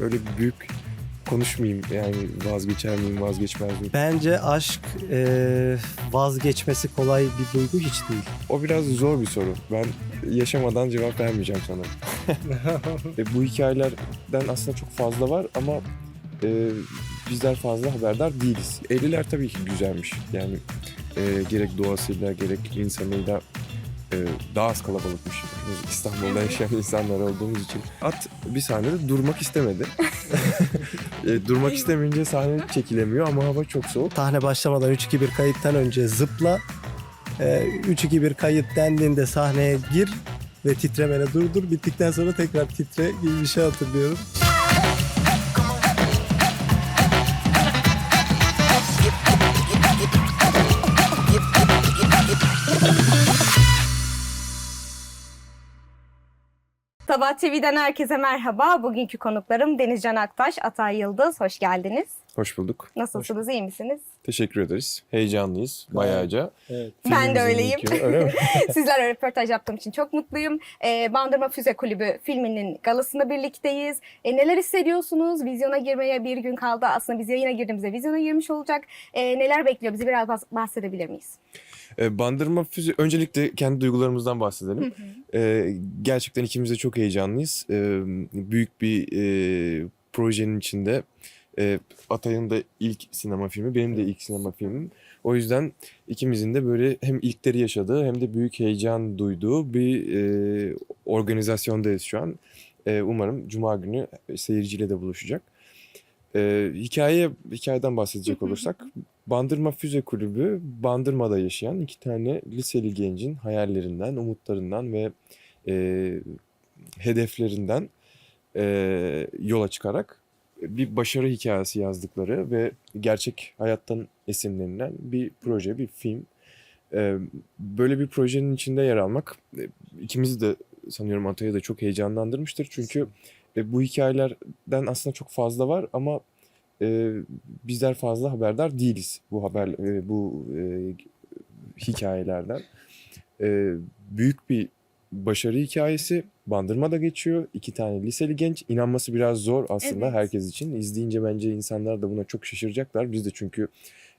Böyle büyük konuşmayayım yani vazgeçer miyim vazgeçmez miyim? Bence aşk e, vazgeçmesi kolay bir duygu hiç değil. O biraz zor bir soru. Ben yaşamadan cevap vermeyeceğim sana. e, bu hikayelerden aslında çok fazla var ama e, bizler fazla haberdar değiliz. 50'ler tabii ki güzelmiş. Yani e, gerek doğasıyla gerek insanıyla e, daha az kalabalıkmış. Biz İstanbul'da yaşayan insanlar olduğumuz için. At bir sahnede durmak istemedi. e, durmak istemeyince sahne çekilemiyor ama hava çok soğuk. Sahne başlamadan 3-2-1 kayıttan önce zıpla. E, 3-2-1 kayıt dendiğinde sahneye gir ve titremene durdur. Bittikten sonra tekrar titre gibi bir şey hatırlıyorum. Sabah TV'den herkese merhaba. Bugünkü konuklarım Denizcan Aktaş, Atay Yıldız. Hoş geldiniz. Hoş bulduk. Nasılsınız, iyi misiniz? Teşekkür ederiz. Heyecanlıyız bayağıca. Evet. Ben de öyleyim. ilki, öyle mi? Sizlerle röportaj yaptığım için çok mutluyum. Ee, Bandırma Füze Kulübü filminin galasında birlikteyiz. E, neler hissediyorsunuz? Vizyona girmeye bir gün kaldı. Aslında biz yayına girdiğimizde vizyona girmiş olacak. E, neler bekliyor? Bizi biraz bahs- bahsedebilir miyiz? Ee, Bandırma Füze, öncelikle kendi duygularımızdan bahsedelim. Ee, gerçekten ikimiz de çok heyecanlıyız. Ee, büyük bir e, projenin içinde. E, Atay'ın da ilk sinema filmi, benim de ilk sinema filmim. O yüzden ikimizin de böyle hem ilkleri yaşadığı hem de büyük heyecan duyduğu bir e, organizasyondayız şu an. E, umarım Cuma günü seyirciyle de buluşacak. E, hikaye hikayeden bahsedecek olursak Bandırma Füze Kulübü Bandırma'da yaşayan iki tane liseli gencin hayallerinden, umutlarından ve e, hedeflerinden e, yola çıkarak bir başarı hikayesi yazdıkları ve gerçek hayattan esinlenilen bir proje, bir film. E, böyle bir projenin içinde yer almak e, ikimizi de sanıyorum Atay'ı da çok heyecanlandırmıştır. Çünkü e, bu hikayelerden aslında çok fazla var ama e, bizler fazla haberdar değiliz bu haber bu hikayelerden. Büyük bir başarı hikayesi. Bandırma'da geçiyor. İki tane liseli genç. İnanması biraz zor aslında Evet. herkes için. İzleyince bence insanlar da buna çok şaşıracaklar. Biz de çünkü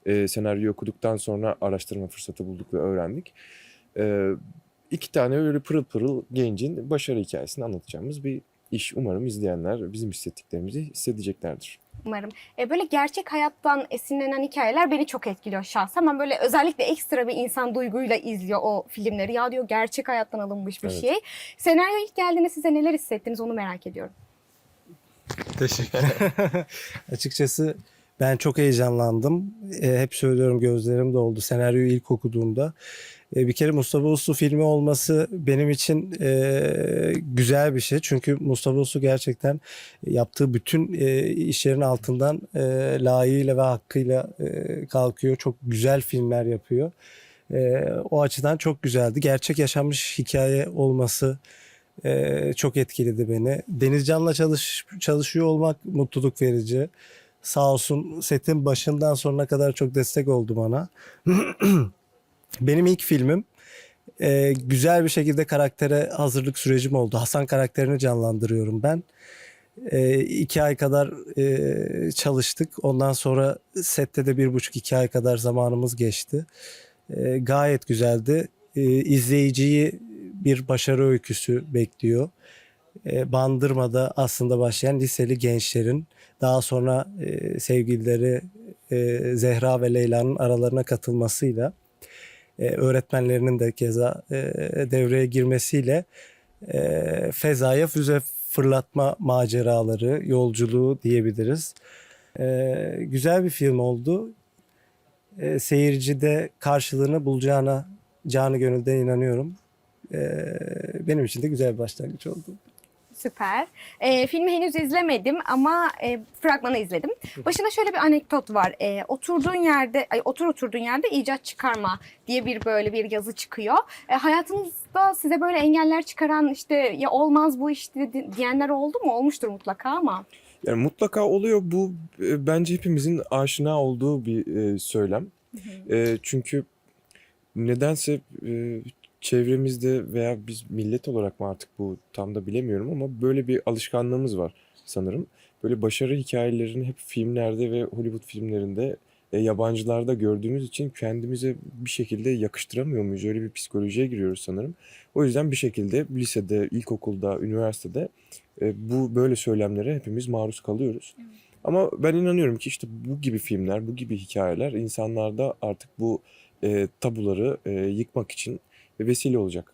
e, senaryoyu okuduktan sonra araştırma fırsatı bulduk ve öğrendik. E, iki tane öyle pırıl pırıl gencin başarı hikayesini anlatacağımız bir iş. Umarım izleyenler bizim hissettiklerimizi hissedeceklerdir. Umarım. E, böyle gerçek hayattan esinlenen hikayeler beni çok etkiliyor şahsen. Ben böyle özellikle ekstra bir insan duyguyla izliyor o filmleri. Ya diyor gerçek hayattan alınmış bir Evet. şey. Senaryo ilk geldiğinde size neler hissettiniz onu merak ediyorum. Teşekkür Açıkçası ben çok heyecanlandım. E, hep söylüyorum gözlerim doldu senaryoyu ilk okuduğumda. E, bir kere Mustafa Uslu filmi olması benim için e, güzel bir şey. Çünkü Mustafa Uslu gerçekten yaptığı bütün e, işlerin altından e, layığıyla ve hakkıyla e, kalkıyor. Çok güzel filmler yapıyor. E, o açıdan çok güzeldi. Gerçek yaşanmış hikaye olması e, çok etkiledi beni. Denizcan'la çalış, çalışıyor olmak mutluluk verici. Sağ olsun setin başından sonuna kadar çok destek oldu bana. Benim ilk filmim. E, güzel bir şekilde karaktere hazırlık sürecim oldu. Hasan karakterini canlandırıyorum ben. E, iki ay kadar e, çalıştık. Ondan sonra sette de bir buçuk iki ay kadar zamanımız geçti. E, gayet güzeldi. E, izleyiciyi bir başarı öyküsü bekliyor. E, Bandırma'da aslında başlayan liseli gençlerin daha sonra e, sevgilileri e, Zehra ve Leyla'nın aralarına katılmasıyla e, öğretmenlerinin de keza e, devreye girmesiyle e, fezaya füze fırlatma maceraları, yolculuğu diyebiliriz. E, güzel bir film oldu. E, seyircide karşılığını bulacağına canı gönülden inanıyorum. E, benim için de güzel bir başlangıç oldu. Süper. E, filmi henüz izlemedim ama e, fragmanı izledim. Başında şöyle bir anekdot var. E, oturduğun yerde, ay, otur oturduğun yerde icat çıkarma diye bir böyle bir yazı çıkıyor. E, hayatınızda size böyle engeller çıkaran işte ya olmaz bu işte di- diyenler oldu mu? Olmuştur mutlaka ama. Yani mutlaka oluyor bu e, bence hepimizin aşina olduğu bir e, söylem. E, çünkü nedense e, çevremizde veya biz millet olarak mı artık bu tam da bilemiyorum ama böyle bir alışkanlığımız var sanırım. böyle başarı hikayelerini hep filmlerde ve Hollywood filmlerinde e, yabancılarda gördüğümüz için kendimize bir şekilde yakıştıramıyor muyuz? Öyle bir psikolojiye giriyoruz sanırım. O yüzden bir şekilde lisede, ilkokulda, üniversitede e, bu böyle söylemlere hepimiz maruz kalıyoruz. Ama ben inanıyorum ki işte bu gibi filmler, bu gibi hikayeler insanlarda artık bu e, tabuları e, yıkmak için vesile olacak.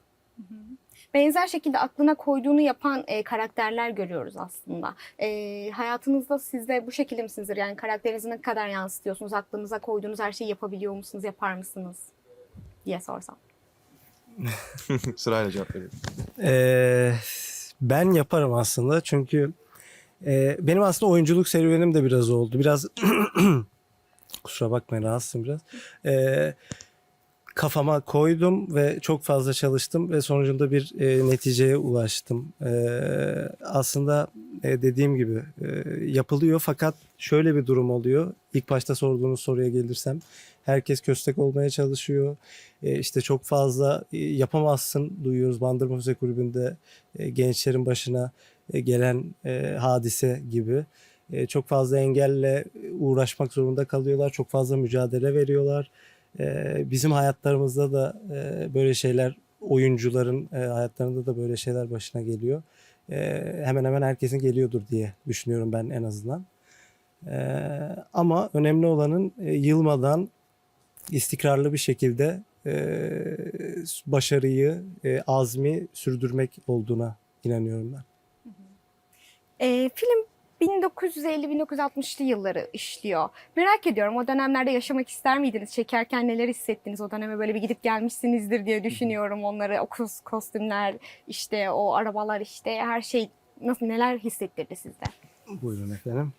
Benzer şekilde aklına koyduğunu yapan e, karakterler görüyoruz aslında. E, hayatınızda siz de bu şekilde misinizdir? Yani karakterinizi ne kadar yansıtıyorsunuz? Aklınıza koyduğunuz her şeyi yapabiliyor musunuz? Yapar mısınız? diye sorsam. Sırayla cevap veriyorum. Ee, ben yaparım aslında çünkü e, benim aslında oyunculuk serüvenim de biraz oldu. Biraz kusura bakmayın rahatsızım biraz. Ee, kafama koydum ve çok fazla çalıştım ve sonucunda bir e, neticeye ulaştım. Ee, aslında e, dediğim gibi e, yapılıyor fakat şöyle bir durum oluyor. İlk başta sorduğunuz soruya gelirsem herkes köstek olmaya çalışıyor. E, işte çok fazla e, yapamazsın duyuyoruz Bandırma Müze Kulübü'nde e, gençlerin başına e, gelen e, hadise gibi. E, çok fazla engelle uğraşmak zorunda kalıyorlar. Çok fazla mücadele veriyorlar. E, bizim hayatlarımızda da e, böyle şeyler oyuncuların e, hayatlarında da böyle şeyler başına geliyor. E, hemen hemen herkesin geliyordur diye düşünüyorum ben en azından. E, ama önemli olanın e, yılmadan istikrarlı bir şekilde başarıyı, azmi sürdürmek olduğuna inanıyorum ben. E, film 1950-1960'lı yılları işliyor. Merak ediyorum o dönemlerde yaşamak ister miydiniz? Çekerken neler hissettiniz? O döneme böyle bir gidip gelmişsinizdir diye düşünüyorum onları. O kos- kostümler, işte o arabalar işte her şey nasıl neler hissettirdi sizde? Buyurun efendim.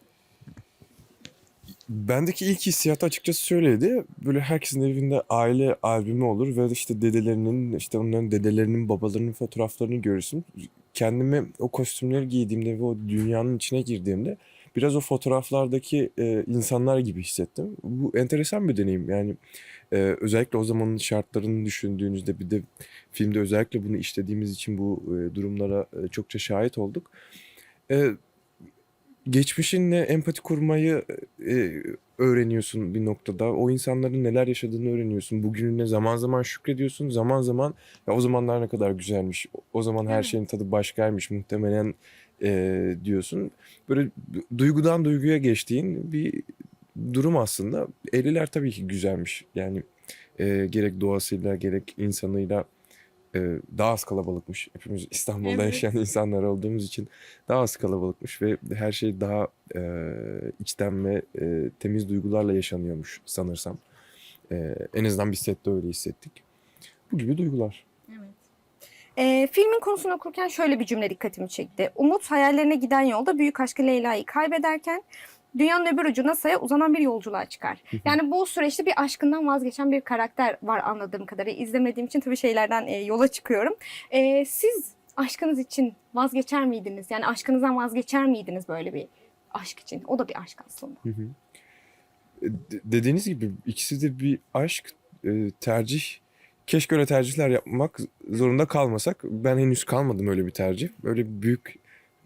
Bendeki ilk hissiyat açıkçası şöyleydi. Böyle herkesin evinde aile albümü olur ve işte dedelerinin, işte onların dedelerinin, babalarının fotoğraflarını görürsün. Kendimi o kostümleri giydiğimde ve o dünyanın içine girdiğimde biraz o fotoğraflardaki e, insanlar gibi hissettim. Bu enteresan bir deneyim. Yani e, özellikle o zamanın şartlarını düşündüğünüzde bir de filmde özellikle bunu işlediğimiz için bu e, durumlara e, çokça şahit olduk. E, geçmişinle empati kurmayı e, öğreniyorsun bir noktada. O insanların neler yaşadığını öğreniyorsun. Bugününe zaman zaman şükrediyorsun. Zaman zaman ya o zamanlar ne kadar güzelmiş. O zaman her şeyin tadı başkaymış muhtemelen e, diyorsun. Böyle duygudan duyguya geçtiğin bir durum aslında. 50'ler tabii ki güzelmiş. Yani e, gerek doğasıyla gerek insanıyla daha az kalabalıkmış. Hepimiz İstanbul'da Evet. yaşayan insanlar olduğumuz için daha az kalabalıkmış ve her şey daha e, içten ve e, temiz duygularla yaşanıyormuş sanırsam. E, en azından biz sette öyle hissettik. Bu gibi duygular. Evet. Ee, filmin konusunu okurken şöyle bir cümle dikkatimi çekti. Umut hayallerine giden yolda büyük aşkı Leyla'yı kaybederken dünyanın öbür ucu NASA'ya uzanan bir yolculuğa çıkar. Yani bu süreçte bir aşkından vazgeçen bir karakter var anladığım kadarıyla. İzlemediğim için tabii şeylerden e, yola çıkıyorum. Ee, siz aşkınız için vazgeçer miydiniz? Yani aşkınızdan vazgeçer miydiniz böyle bir aşk için? O da bir aşk aslında. Hı hı. E, de- Dediğiniz gibi ikisi de bir aşk, e, tercih. Keşke öyle tercihler yapmak zorunda kalmasak. Ben henüz kalmadım öyle bir tercih. Öyle büyük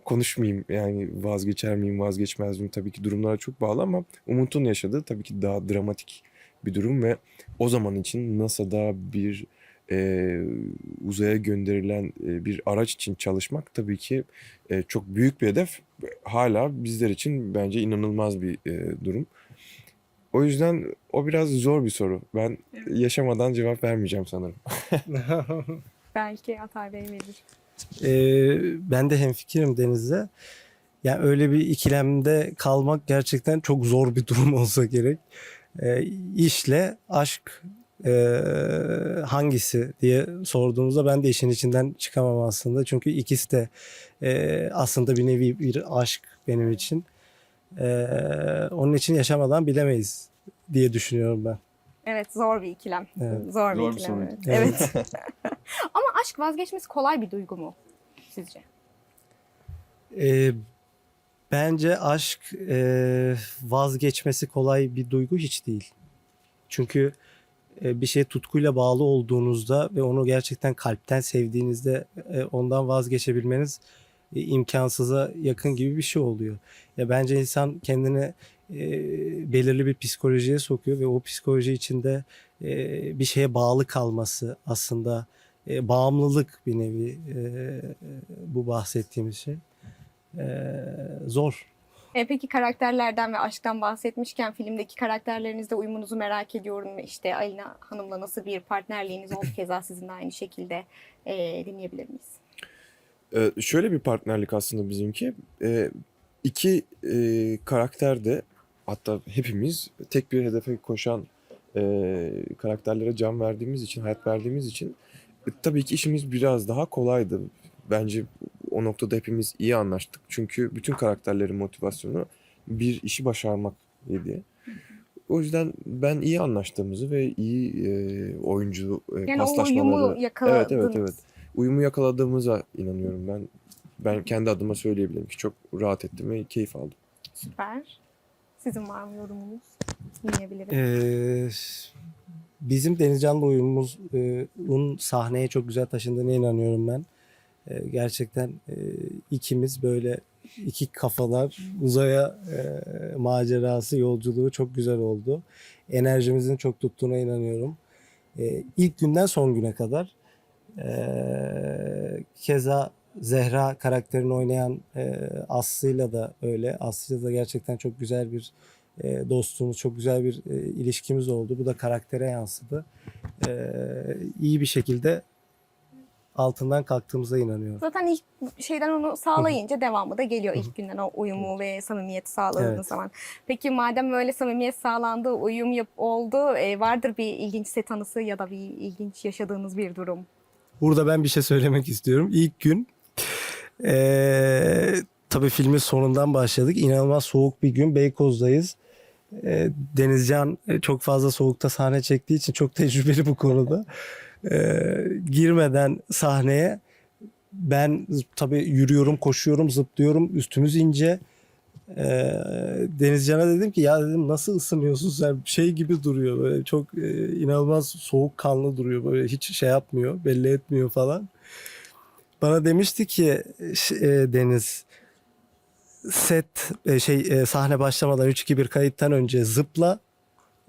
konuşmayayım yani vazgeçer miyim vazgeçmez miyim tabii ki durumlara çok bağlı ama Umut'un yaşadığı tabii ki daha dramatik bir durum ve o zaman için NASA'da bir e, uzaya gönderilen e, bir araç için çalışmak tabii ki e, çok büyük bir hedef. Hala bizler için bence inanılmaz bir e, durum. O yüzden o biraz zor bir soru. Ben yaşamadan cevap vermeyeceğim sanırım. Belki Atay Bey verir. Ee, ben de hemfikirim Deniz'le. Yani öyle bir ikilemde kalmak gerçekten çok zor bir durum olsa gerek. Ee, işle aşk e, hangisi diye sorduğumuzda ben de işin içinden çıkamam aslında. Çünkü ikisi de e, aslında bir nevi bir aşk benim için. Ee, onun için yaşamadan bilemeyiz diye düşünüyorum ben. Evet zor bir ikilem. Evet. Zor bir Zor bir ikilem. soru. Evet. evet. Ama aşk vazgeçmesi kolay bir duygu mu sizce? Ee, bence aşk e, vazgeçmesi kolay bir duygu hiç değil. Çünkü e, bir şeye tutkuyla bağlı olduğunuzda ve onu gerçekten kalpten sevdiğinizde e, ondan vazgeçebilmeniz e, imkansıza yakın gibi bir şey oluyor. Ya bence insan kendini e, belirli bir psikolojiye sokuyor ve o psikoloji içinde e, bir şeye bağlı kalması aslında e, bağımlılık bir nevi e, bu bahsettiğimiz şey. E, zor. E, peki karakterlerden ve aşktan bahsetmişken filmdeki karakterlerinizle uyumunuzu merak ediyorum. İşte Alina Hanım'la nasıl bir partnerliğiniz oldu keza sizin de aynı şekilde e, dinleyebilir miyiz? Ee, şöyle bir partnerlik aslında bizimki. Ee, iki e, karakter de hatta hepimiz tek bir hedefe koşan e, karakterlere can verdiğimiz için, hayat verdiğimiz için e, tabii ki işimiz biraz daha kolaydı. Bence o noktada hepimiz iyi anlaştık. Çünkü bütün karakterlerin motivasyonu bir işi başarmak idi. O yüzden ben iyi anlaştığımızı ve iyi e, oyuncu e, Yani o paslaşmaları... uyumu yakaladınız. Evet evet evet. Uyumu yakaladığımıza inanıyorum ben. Ben kendi adıma söyleyebilirim ki çok rahat ettim ve keyif aldım. Süper. Sizin var mı yorumunuz? Dinleyebilirim. Ee, bizim Denizcan'la uyumumuzun sahneye çok güzel taşındığına inanıyorum ben. Ee, gerçekten e, ikimiz böyle iki kafalar uzaya e, macerası yolculuğu çok güzel oldu. Enerjimizin çok tuttuğuna inanıyorum. Ee, ilk günden son güne kadar. Ee, keza Zehra karakterini oynayan e, Aslı'yla da öyle. Aslı'yla da gerçekten çok güzel bir e, dostluğumuz, çok güzel bir e, ilişkimiz oldu. Bu da karaktere yansıdı. E, iyi bir şekilde altından kalktığımıza inanıyorum. Zaten ilk şeyden onu sağlayınca devamı da geliyor ilk günden o uyumu ve samimiyeti sağladığınız Evet. zaman. Peki madem böyle samimiyet sağlandı, uyum yap oldu, e, vardır bir ilginç set anısı ya da bir ilginç yaşadığınız bir durum. Burada ben bir şey söylemek istiyorum. İlk gün eee tabii filmin sonundan başladık. İnanılmaz soğuk bir gün. Beykoz'dayız. Eee, Denizcan e, çok fazla soğukta sahne çektiği için çok tecrübeli bu konuda. Eee, girmeden sahneye ben tabii yürüyorum, koşuyorum, zıplıyorum. Üstümüz ince. Eee Denizcan'a dedim ki ya dedim nasıl ısınıyorsun sen şey gibi duruyor böyle çok e, inanılmaz soğukkanlı duruyor böyle hiç şey yapmıyor belli etmiyor falan. Bana demişti ki e, Deniz set e, şey e, sahne başlamadan 3-2-1 kayıttan önce zıpla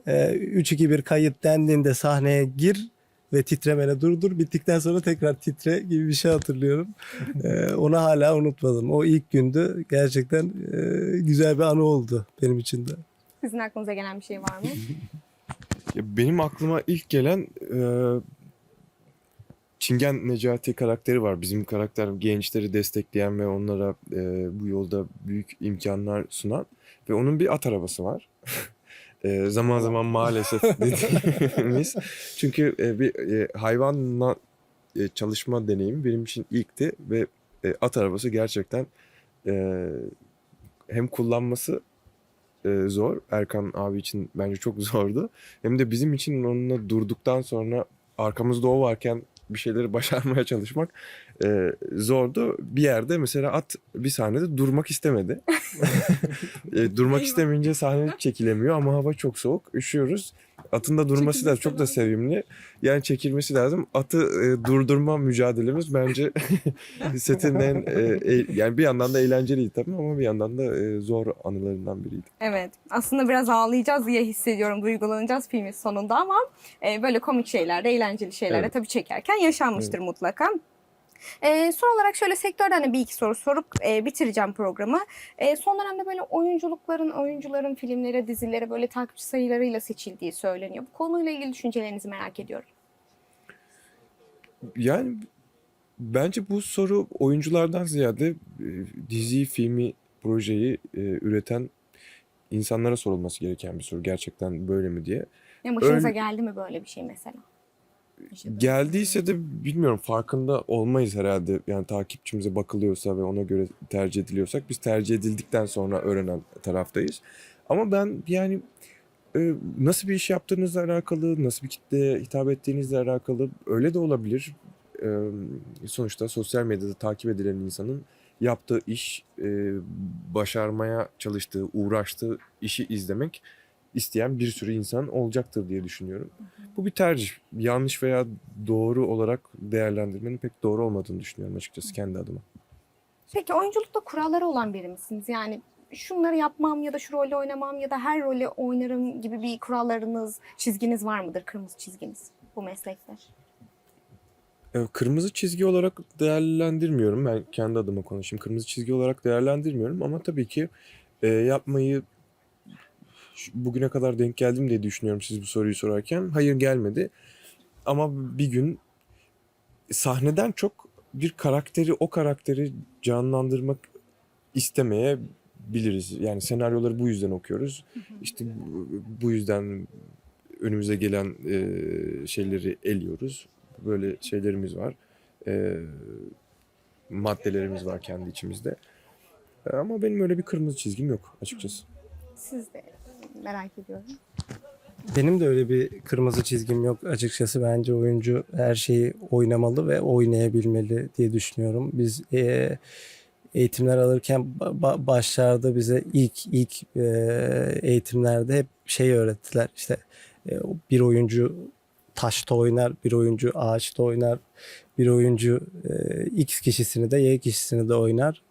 e, 3-2-1 kayıt dendiğinde sahneye gir ve titremene durdur bittikten sonra tekrar titre gibi bir şey hatırlıyorum. E, onu hala unutmadım. O ilk gündü gerçekten e, güzel bir anı oldu benim için de. Sizin aklınıza gelen bir şey var mı? Ya benim aklıma ilk gelen e, Çingen Necati karakteri var. Bizim karakter gençleri destekleyen ve onlara e, bu yolda büyük imkanlar sunan ve onun bir at arabası var. E, zaman zaman maalesef dediğimiz. Çünkü e, bir e, hayvanla e, çalışma deneyimi benim için ilkti ve e, at arabası gerçekten e, hem kullanması e, zor. Erkan abi için bence çok zordu. Hem de bizim için onunla durduktan sonra arkamızda o varken bir şeyleri başarmaya çalışmak e, zordu. Bir yerde mesela at bir sahnede durmak istemedi. E, durmak istemeyince sahne çekilemiyor ama hava çok soğuk. Üşüyoruz. Atın da durması lazım. Çok da sevimli. Yani çekilmesi lazım. Atı e, durdurma mücadelemiz bence setin en e, e- yani bir yandan da eğlenceliydi tabii ama bir yandan da e, zor anılarından biriydi. Evet. Aslında biraz ağlayacağız diye hissediyorum. Duygulanacağız filmin sonunda ama e, böyle komik şeylerde, eğlenceli şeylerde Evet. tabii çekerken yaşanmıştır mutlaka. E, son olarak şöyle sektörden de bir iki soru sorup e, bitireceğim programı. E, son dönemde böyle oyunculukların, oyuncuların filmlere, dizilere böyle takipçi sayılarıyla seçildiği söyleniyor. Bu konuyla ilgili düşüncelerinizi merak ediyorum. Yani bence bu soru oyunculardan ziyade e, diziyi, filmi, projeyi e, üreten insanlara sorulması gereken bir soru. Gerçekten böyle mi diye. Yani başınıza Öyle- geldi mi böyle bir şey mesela? Geldiyse de bilmiyorum farkında olmayız herhalde. Yani takipçimize bakılıyorsa ve ona göre tercih ediliyorsak biz tercih edildikten sonra öğrenen taraftayız. Ama ben yani e, nasıl bir iş yaptığınızla alakalı, nasıl bir kitleye hitap ettiğinizle alakalı öyle de olabilir. E, sonuçta sosyal medyada takip edilen insanın yaptığı iş, e, başarmaya çalıştığı, uğraştığı işi izlemek isteyen bir sürü insan olacaktır diye düşünüyorum. Bu bir tercih. Yanlış veya doğru olarak değerlendirmenin pek doğru olmadığını düşünüyorum açıkçası kendi adıma. Peki oyunculukta kuralları olan biri misiniz? Yani şunları yapmam ya da şu rolü oynamam ya da her rolü oynarım gibi bir kurallarınız, çizginiz var mıdır? Kırmızı çizginiz bu meslekte. Kırmızı çizgi olarak değerlendirmiyorum. Ben kendi adıma konuşayım. Kırmızı çizgi olarak değerlendirmiyorum ama tabii ki e, yapmayı bugüne kadar denk geldim diye düşünüyorum siz bu soruyu sorarken. Hayır gelmedi. Ama bir gün sahneden çok bir karakteri, o karakteri canlandırmak istemeyebiliriz. Yani senaryoları bu yüzden okuyoruz. İşte bu, yüzden önümüze gelen e, şeyleri eliyoruz. Böyle şeylerimiz var. E, maddelerimiz var kendi içimizde. E, Ama benim öyle bir kırmızı çizgim yok açıkçası. Siz de merak ediyorum. Benim de öyle bir kırmızı çizgim yok açıkçası. Bence oyuncu her şeyi oynamalı ve oynayabilmeli diye düşünüyorum. Biz e, eğitimler alırken ba- ba- başlarda bize ilk ilk e, eğitimlerde hep şey öğrettiler. İşte e, bir oyuncu taşta oynar, bir oyuncu ağaçta oynar, bir oyuncu X kişisini de Y kişisini de oynar.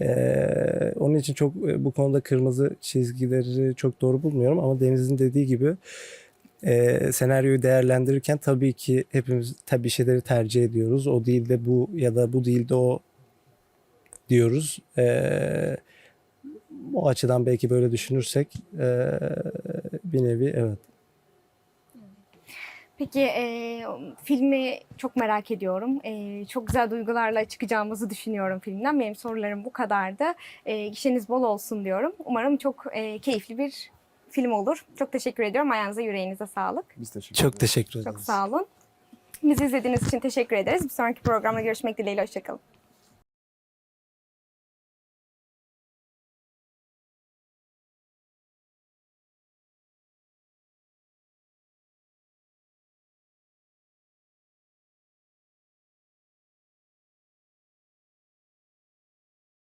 Ee, onun için çok e, bu konuda kırmızı çizgileri çok doğru bulmuyorum ama Deniz'in dediği gibi e, senaryoyu değerlendirirken tabii ki hepimiz tabii şeyleri tercih ediyoruz. O değil de bu ya da bu değil de o diyoruz. Ee, o açıdan belki böyle düşünürsek e, bir nevi evet. Peki e, filmi çok merak ediyorum. E, çok güzel duygularla çıkacağımızı düşünüyorum filmden. Benim sorularım bu kadardı. E, gişeniz bol olsun diyorum. Umarım çok e, keyifli bir film olur. Çok teşekkür ediyorum. Ayağınıza yüreğinize sağlık. Biz teşekkür Çok teşekkür ederiz. Çok sağ olun. Bizi izlediğiniz için teşekkür ederiz. Bir sonraki programda görüşmek dileğiyle. Hoşçakalın.